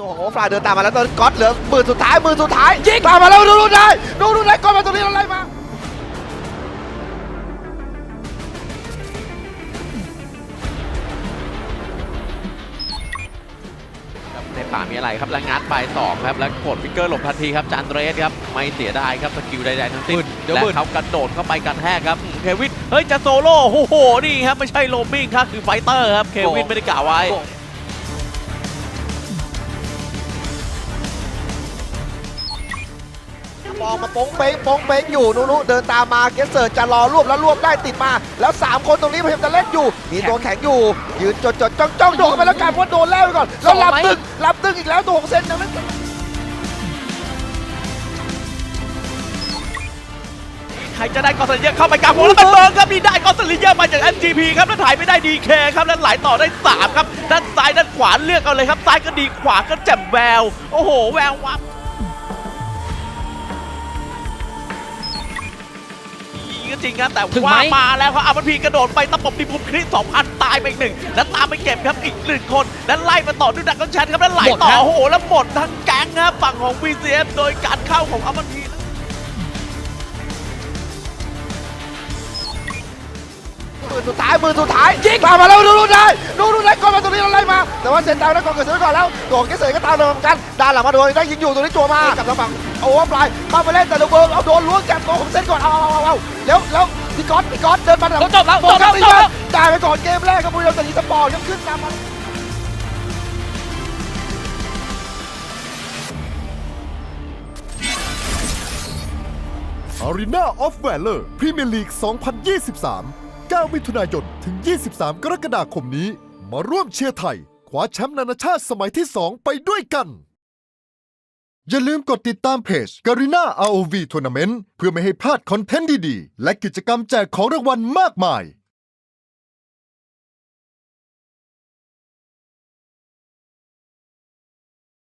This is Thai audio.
ตัวของโอฟลาเดินตามมาแล้วตอนก๊อตเหลือหมื่นสุดท้ายหมื่นสุดท้ายยิงตามมาแล้วดูดูได้ดูดูได้ก๊อตมาตรงนี้อะไรมาครับในป่ามีอะไรครับแล้วงัดไปสองครับแล้วกดฟิกเกอร์หลบทันทีครับจานเรสครับไม่เสียดายครับสกิลใดๆทั้งสิ้นเดี๋ยวและมืดเขากระโดดเข้าไปกันแทกครับอืมเควินเฮ้ยจะโซโล่โอ้โหนี่ครับไม่ใช่โรมมิ่งครับคือไฟเตอร์ครับเควินไม่ได้กล่าวไว้ มองมาโป้งเป้งโป้งเป้งอยู่นูนูเดินตามมาเกสเซอร์จะรอรวบแล้วรวบได้ติดมา แล้ว 3 คนตรงนี้พยายามจะเล่นอยู่ มีตัวแข็งอยู่ ยืนจดจดจ้องจ้องโดดเข้าไปแล้วกลายเป็นว่าโดนแล้วไปก่อนแล้วรับตึงรับตึงอีกแล้วตัวของเซนยังไม่ใครจะได้กอสลิเยอร์เข้าไปกลางวงแล้วเป็นเบิร์กครับมีได้กอสลิเยอร์มาจาก MGP ครับแล้วถ่ายไม่ได้ดีเคครับแล้วไหลต่อได้ 3 ครับ ด้านซ้ายด้านขวาเลือกเอาเลยครับ ซ้ายก็ดีขวาก็แจ่มแวว โอ้โห แวววับ ยิงก็จริงครับแต่ถึงไหมว่ามาแล้วครับอามันพีกระโดดไปตะปบทีมคุมคริส2,000ตายไปอีกหนึ่งแล้วตามไปเก็บครับอีกหนึ่งคนแล้วไล่มาต่อด้วยดักก้อนแชทครับแล้วไหลต่อโอ้โหแล้วหมดทั้งแก๊งครับฝั่งของ VCF โดยการเข้าของอามันพีหมื่น สุดท้ายหมื่นสุดท้ายยิงตามมาแล้วดูดูได้ดูดูได้ก๊อตมาตรงนี้อะไรมา แต่ว่าเซนตามแล้วก่อนเกิดเสียก่อนแล้วตัวของเกสเซอร์ก็ตามเลยเหมือนกันด้านหลังมาโดนได้ยิงอยู่ตรงนี้จัวมากับทางฝั่งโอ้ฟลายเข้าไปเล่นแต่ลูกเบิร์เอาโดนล้วงจากตัวของเซนก่อนเอาเอาเอาเอาแล้วแล้วพี่ก๊อตพี่ก๊อตเดินมาหลังจบแล้วโฟจบกัแล้สวตีจบมาแล้วจ่ายไปก่อนเกมแรกครับบุรีรัมย์แต่ดีสปอร์ตครับขึ้นนำมาอารีนาออฟแวลเลอร์พรีเมียร์ลีก 2023 9 มิถุนายน ถึง 23 กรกฎาคมนี้ มาร่วมเชียร์ไทยคว้าแชมป์นานาชาติสมัยที่ 2 ไปด้วยกัน อย่าลืมกดติดตามเพจ Garena ROV Tournament เพื่อไม่ให้พลาดคอนเทนต์ดี ๆ และกิจกรรมแจกของรางวัลมากมาย